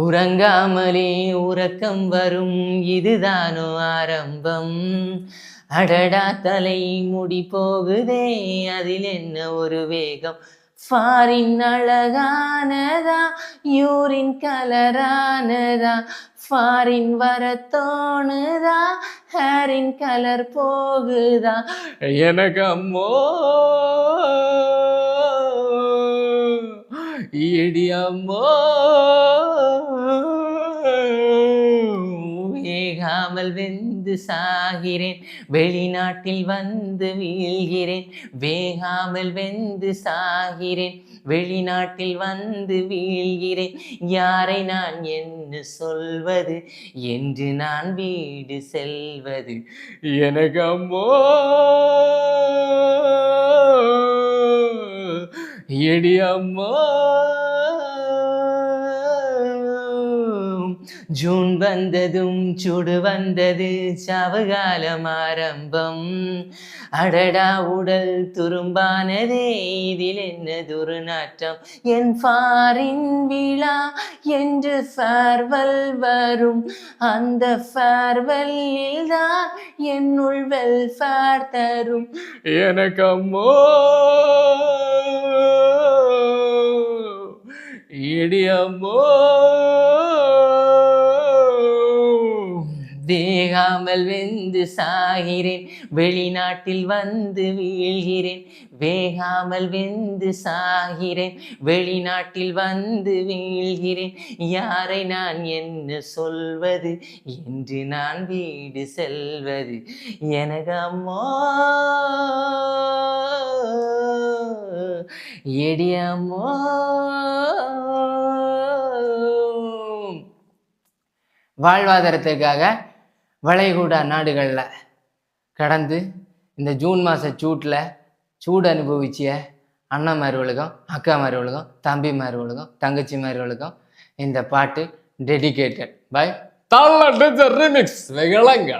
உறங்காமலே உறக்கம் வரும். இதுதானோ ஆரம்பம்? அடடா தலை முடி போகுதே. அதில் என்ன ஒரு வேகம்? ஃபாரின் அழகானதா? யூரின் கலரானதா? ஃபாரின் வர தோணுதா ஹேரின் கலர் போகுதா? எனக்கு அம்மோ! இடி அம்மோ! வேகாமல் வெந்து சாகிறேன். வெளிநாட்டில் வந்து வீழ்கிறேன். வேகாமல் வெந்து சாகிறேன். வெளிநாட்டில் வந்து வீழ்கிறேன். யாரை நான் என்ன சொல்வது? என்று நான் வீடு செல்வது. எனக்கு அம்மோ எடி அம்மா. ஜூன் வந்ததும் சுடு வந்தது சவகாலம் ஆரம்பம். அடடா உடல் துரும்பானதே இதில் என்ன துர்நாற்றம்? என் ஃபாரின் விழா என்று ஃபேர்வல் வரும். அந்த ஃபேர்வெல்லில் தான் என்னுள் வெல்ஃபேர் தரும். எனக்கு அம்மோ இடியம்மோ வேகாமல் வெந்து சாகிறேன். வெளிநாட்டில் வந்து வீழ்கிறேன். வேகாமல் வெந்து சாகிறேன். வெளிநாட்டில் வந்து வீழ்கிறேன். யாரை நான் என்ன சொல்வது? என்று நான் வீடு செல்வது. எனக்கு அம்மா எடியம்மோ வாழ்வாதாரத்திற்காக வளைகுடா நாடுகளில் கடந்து இந்த ஜூன் மாத சூட்டில் சூடு அனுபவிச்சிய அண்ணன்மார்களுக்கும் அக்காமார்களுக்கும் தம்பிமார்களுக்கும் தங்கச்சிமார்களுக்கும் இந்த பாட்டு டெடிகேட்டட் பை தள்ள ரிமிக்ஸ் வெகலங்க